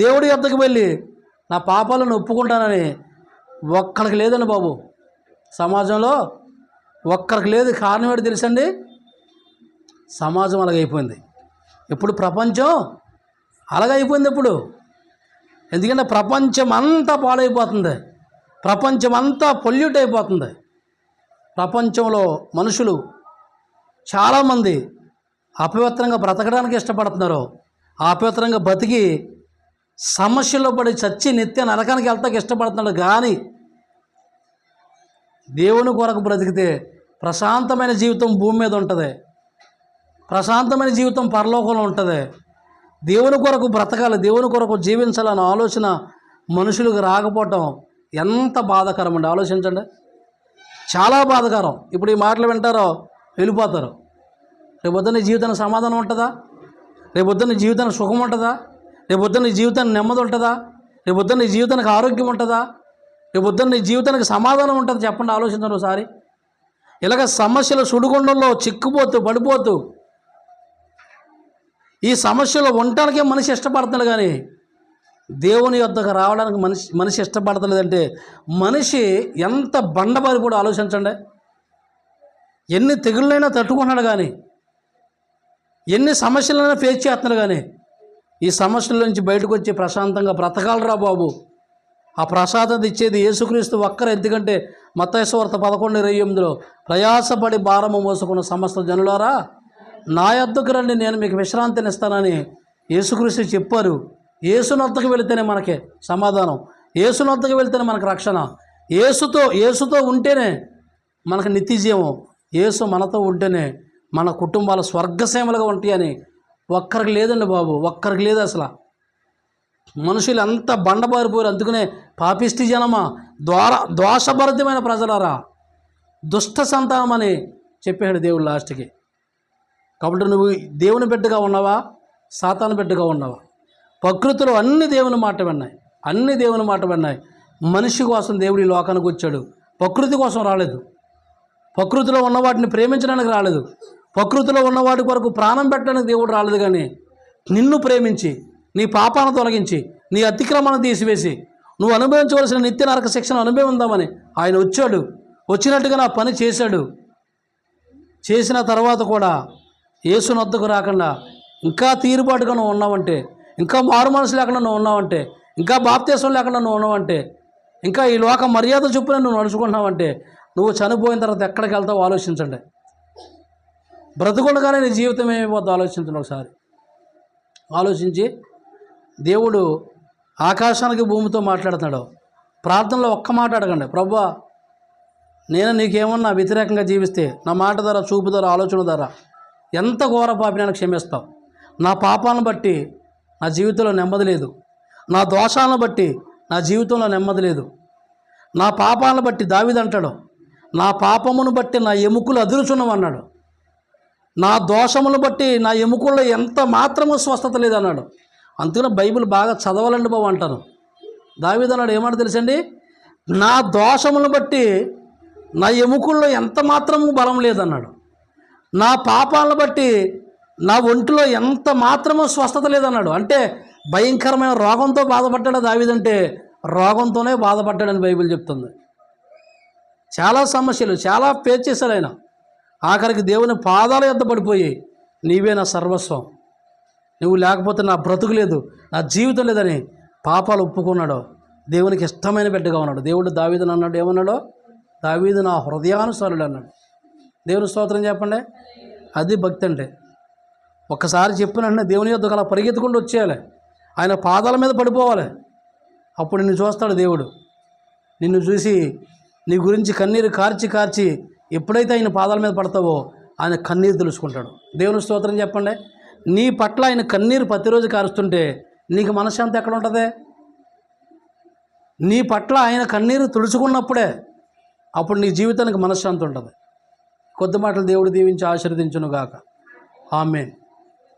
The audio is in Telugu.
దేవుడి యొద్దకు వెళ్ళి నా పాపాలను ఒప్పుకుంటానని ఒక్కరికి లేదండి బాబు. సమాజంలో ఒక్కరికి లేదు కారణం ఏంటి తెలుసండి? సమాజం అలాగైపోయింది. ఇప్పుడు ప్రపంచం అలాగైపోయింది ఇప్పుడు ఎందుకంటే ప్రపంచం అంతా పాడైపోతుంది. ప్రపంచం అంతా పొల్యూట్ అయిపోతుంది. ప్రపంచంలో మనుషులు చాలామంది అపవిత్రంగా బ్రతకడానికి ఇష్టపడుతున్నారు. అపవిత్రంగా బతికి సమస్యల్లో పడి చచ్చి నిత్య నరకానికి వెళ్తాకి ఇష్టపడుతున్నాడు. కానీ దేవుని కొరకు బ్రతికితే ప్రశాంతమైన జీవితం భూమి మీద ఉంటుంది. ప్రశాంతమైన జీవితం పరలోకంలో ఉంటుంది. దేవుని కొరకు బ్రతకాలి దేవుని కొరకు జీవించాలన్న ఆలోచన మనుషులకు రాకపోవటం ఎంత బాధాకరం అండి. ఆలోచించండి. చాలా బాధాకరం. ఇప్పుడు ఈ మాటలు వింటారో వెళ్ళిపోతారు. రేపొద్దున జీవితానికి సమాధానం ఉంటుందా? రేపొద్దున జీవితానికి సుఖం ఉంటుందా? రేపొద్దున నీ జీవితానికి నెమ్మది ఉంటుందా? రేపొద్దున నీ జీవితానికి ఆరోగ్యం ఉంటుందా? రేపొద్దున నీ జీవితానికి సమాధానం ఉంటుంది? చెప్పండి ఆలోచించండి ఒకసారి. ఇలాగ సమస్యల సుడిగుండంలో చిక్కుపోతూ పడిపోతూ ఈ సమస్యలో ఉండటానికే మనిషి ఇష్టపడుతున్నాడు కానీ దేవుని యొద్దకు రావడానికి మనిషి మనిషి ఇష్టపడతలేదంటే మనిషి ఎంత బండబారి కూడా ఆలోచించండి. ఎన్ని తెగుళ్ళైనా తట్టుకుంటున్నాడు కానీ ఎన్ని సమస్యలైనా ఫేస్ చేస్తున్నాడు కానీ ఈ సమస్యల నుంచి బయటకు వచ్చి ప్రశాంతంగా బ్రతకాలరా బాబు. ఆ ప్రసాదం ఇచ్చేది యేసుక్రీస్తు ఒక్కరు. ఎందుకంటే మత్తైశ్వార్త పదకొండు ఇరవై ఎనిమిదిలో ప్రయాసపడి భారము మోసుకున్న సమస్త జనులారా నా యొద్దకు రండి నేను మీకు విశ్రాంతిని ఇస్తానని యేసుక్రీస్తు చెప్పారు. యేసునొద్దకు వెళితేనే మనకి సమాధానం. యేసునొద్దకు వెళితేనే మనకు రక్షణ. ఏసుతో ఏసుతో ఉంటేనే మనకు నిత్యజీవం. ఏసు మనతో ఉంటేనే మన కుటుంబాలు స్వర్గసీమలుగా ఉంటాయని ఒక్కరికి లేదండి బాబు ఒక్కరికి లేదు అసలు. మనుషులు అంతా బండబారిపోయారు అందుకనే పాపిష్టి జనమా ద్వార దోషభరితమైన ప్రజలారా. దుష్ట సంతానం అని చెప్పాడు దేవుడు లాస్ట్కి. కాబట్టి నువ్వు దేవుని బిడ్డగా ఉన్నావా సాతాను బిడ్డగా ఉన్నావా? ప్రకృతిలో అన్ని దేవుని మాట విన్నాయి అన్ని దేవుని మాట విన్నాయి. మనిషి కోసం దేవుడు ఈ లోకానికి వచ్చాడు ప్రకృతి కోసం రాలేదు. ప్రకృతిలో ఉన్న వాటిని ప్రేమించడానికి రాలేదు. ప్రకృతిలో ఉన్న కొరకు ప్రాణం పెట్టడానికి దేవుడు రాలేదు కానీ నిన్ను ప్రేమించి నీ పాపాలను తొలగించి నీ అతిక్రమణను తీసివేసి నువ్వు అనుభవించవలసిన నిత్య నరక శిక్షను అనుభవిందామని ఆయన వచ్చాడు. వచ్చినట్టుగా నా పని చేశాడు. చేసిన తర్వాత కూడా యేసునొద్దకు రాకుండా ఇంకా తీరుబాటుగా నువ్వు ఉన్నావంటే ఇంకా మారు మనసు లేకుండా నువ్వు ఉన్నావంటే ఇంకా బాప్తీసం లేకుండా నువ్వు ఉన్నావంటే ఇంకా ఈ లోక మర్యాద చొప్పున నువ్వు నడుచుకుంటున్నావంటే నువ్వు చనిపోయిన తర్వాత ఎక్కడికి వెళ్తావు ఆలోచించండి. బ్రతుకుండగానే నీ జీవితం ఏమైపోతుందో ఆలోచించండి ఒకసారి. ఆలోచించి దేవుడు ఆకాశానికి భూమితో మాట్లాడుతున్నాడు. ప్రార్థనలో ఒక్క మాట అడగండి. ప్రభు నేను నీకేమన్నా వ్యతిరేకంగా జీవిస్తే నా మాట ద్వారా చూపు ద్వారా ఆలోచన ద్వారా ఎంత ఘోర పాపి నేను క్షమిస్తావు. నా పాపాలను బట్టి నా జీవితంలో నెమ్మది లేదు. నా దోషాలను బట్టి నా జీవితంలో నెమ్మది లేదు. నా పాపాలను బట్టి దావిదంటాడు నా పాపమును బట్టి నా ఎముకలు అదురుచున్నామన్నాడు నా దోషమును బట్టి నా ఎముకల్లో ఎంత మాత్రము స్వస్థత లేదన్నాడు. అందుకనే బైబిల్ బాగా చదవాలండి బాబు అంటాను దావిదన్నాడు ఏమంట తెలుసండి? నా దోషములు బట్టి నా ఎముకల్లో ఎంత మాత్రము బలం లేదన్నాడు. నా పాపాలను బట్టి నా ఒంటిలో ఎంత మాత్రమూ స్వస్థత లేదన్నాడు. అంటే భయంకరమైన రోగంతో బాధపడ్డాడు దావిదంటే రోగంతోనే బాధపడ్డాడని బైబిల్ చెప్తుంది. చాలా సమస్యలు చాలా ఫేస్ చేశాడు ఆయన. ఆఖరికి దేవుని పాదాల ఎద్ద పడిపోయి నీవే నా సర్వస్వం. నువ్వు లేకపోతే నా బ్రతుకు లేదు నా జీవితం లేదని పాపాలు ఒప్పుకున్నాడు. దేవునికి ఇష్టమైన బిడ్డగా ఉన్నాడు. దేవుడు దావీదుని అన్నాడు. ఏమన్నాడు? దావీదు నా హృదయానుసారుడు అన్నాడు. దేవుని స్తోత్రం చెప్పండి. అది భక్తి అంటే. ఒక్కసారి చెప్పిన దేవుని యొద్దకు అలా పరిగెత్తుకుంటూ వచ్చేయాలి. ఆయన పాదాల మీద పడిపోవాలి. అప్పుడు నిన్ను చూస్తాడు దేవుడు. నిన్ను చూసి నీ గురించి కన్నీరు కార్చి కార్చి ఎప్పుడైతే ఆయన పాదాల మీద పడతావో ఆయన కన్నీరు తెలుసుకుంటాడు దేవుని స్తోత్రం చెప్పండి. నీ పట్ల ఆయన కన్నీరు ప్రతిరోజు కారుస్తుంటే నీకు మనశ్శాంతి ఎక్కడ ఉంటుంది? నీ పట్ల ఆయన కన్నీరు తుడుచుకున్నప్పుడే అప్పుడు నీ జీవితానికి మనశ్శాంతి ఉంటుంది. కొద్ది మాటలు దేవుడు దీవించి ఆశీర్వదించును గాక ఆమెన్.